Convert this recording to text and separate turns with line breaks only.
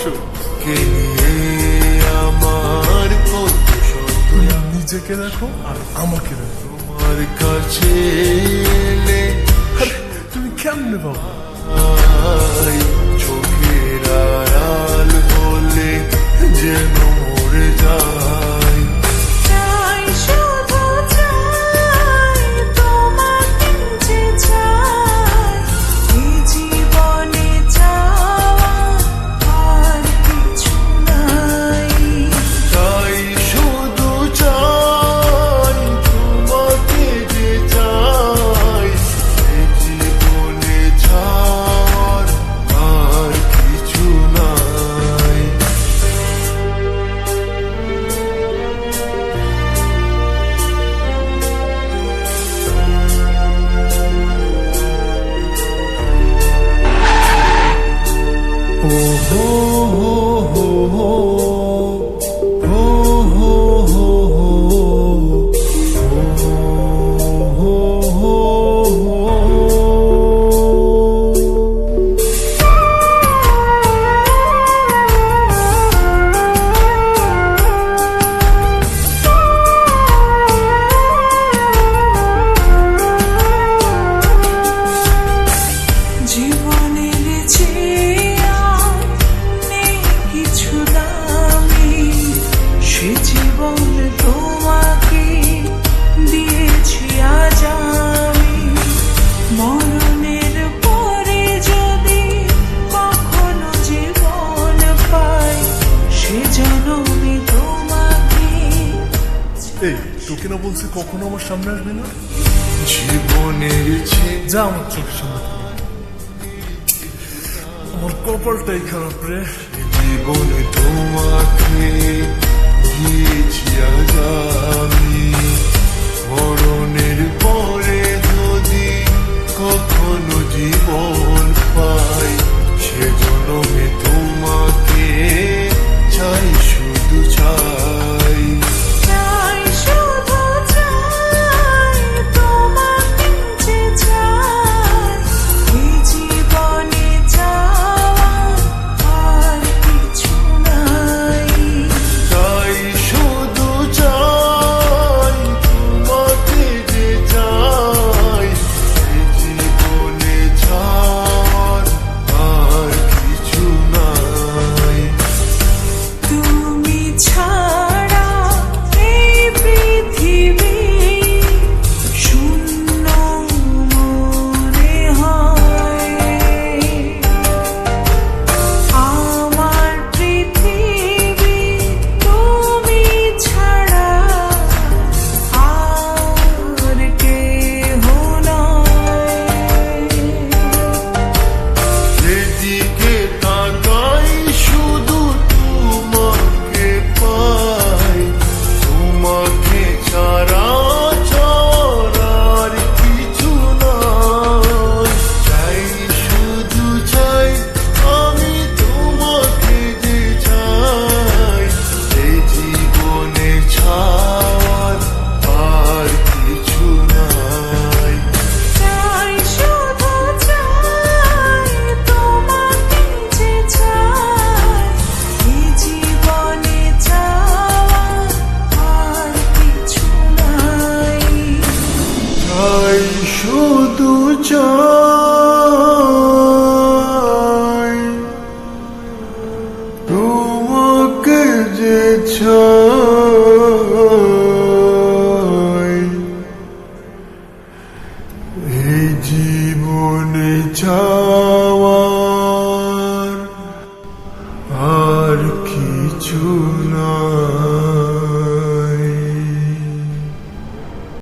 পশু নিজেকে দেখো আর আমাকে দেখো।
তোমার কাছে
তুমি কেমনে বাবা
চোখের
জীবন
তোমাকে
দিয়েছি আজ আমি। মরণের পরে যদি কখনো জীবন পাই সে জনমে তোমাকে
এই তোকে না বলছি কখনো আমার সামনে আসবে না?
জীবনের
যা আমার চোখের সামনে আমার কপালটাই খারাপ রে।
জীবনে তোমাকে পরে যদি কখনো জীবন পাই
জীবনে
চা